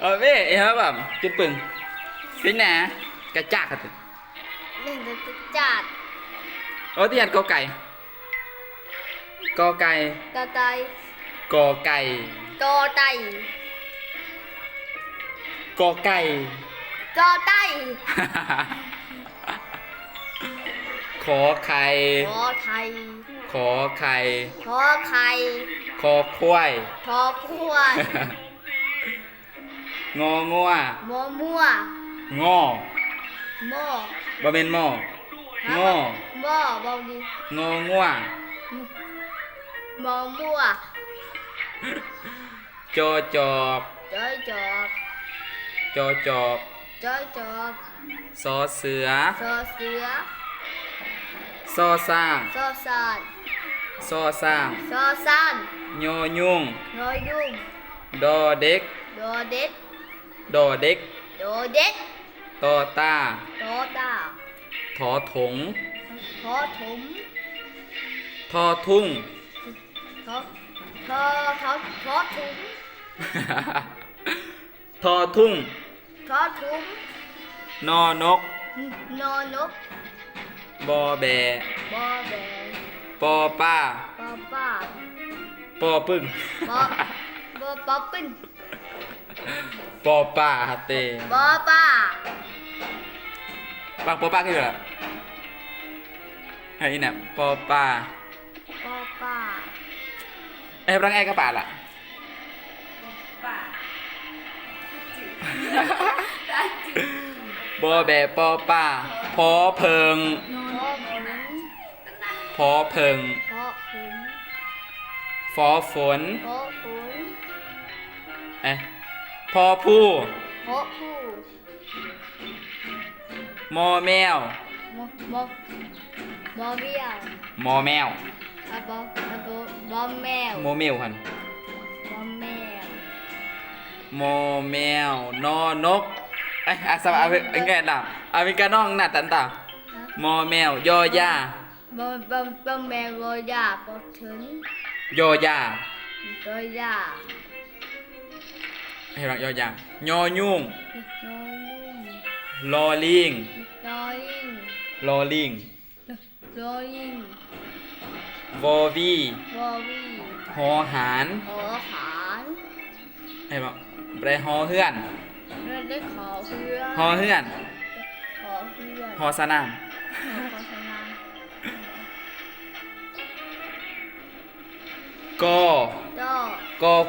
เออเว้ยเอ้ครับแบบจุดปึงเป็นหนกระจากกันหนึ่งจะจัดโอ้ที่ยันกอไก่กอไก่กอไตกอไก่กอไตกอไก่กอไตขอไข่ขอไทยขอไข่ขอไข่คอควายขอควาย งองัวมอมั่วงอหม้อบ่เป็นหม้อฮะงอหม้อบอกดิงองัวมอมั่วจอจอบจ ดอเด็กดอเด็ดดอเด็กดอเด็ดตอตาตอตาถอถงขอถมทอทุ่งขอขอขอขอถุงทอทุ่งขอถุงนอนก นอนกบอแบบอแบปอป้า ปอป้าปอปึ้งบอบอปอปิ้น ปอป้าเตบอป้าปังปอป้าคืออะไรไอ้เนี่ยปอป้าปอป้าไอ้รังไอ้กระป่าล่ะป้าบอแบปอป้าพอเพิงพอผงพอเพิงพอผงฟอฝนพอผงเอ๊ะ พอผู้พอผู้มอแมว มอมอมอเบี้ยวมอแมวอะบอะบบอแมวโมเมลคันบอแมวมอแมวนอนกเอ้ยอาสบเอาไปเอาไงต่างเอาเป็นกระน้องหน้าตันต่างมอแมวยอย่าบอบอบอแมวรอยาปอถึงยอย่ารอยา ให้รักยอย่ายอยุ่งนอยนุ่มลอลิงนอยยิ่งลอลิงนอยยิ่งวอวีวอวี่หอหารขอหานให้บอกไปหอเฮือนเรื่องได้ขอเพื่อหอเฮือนขอเพื่อนหอสนามขอสนามกอจอก อก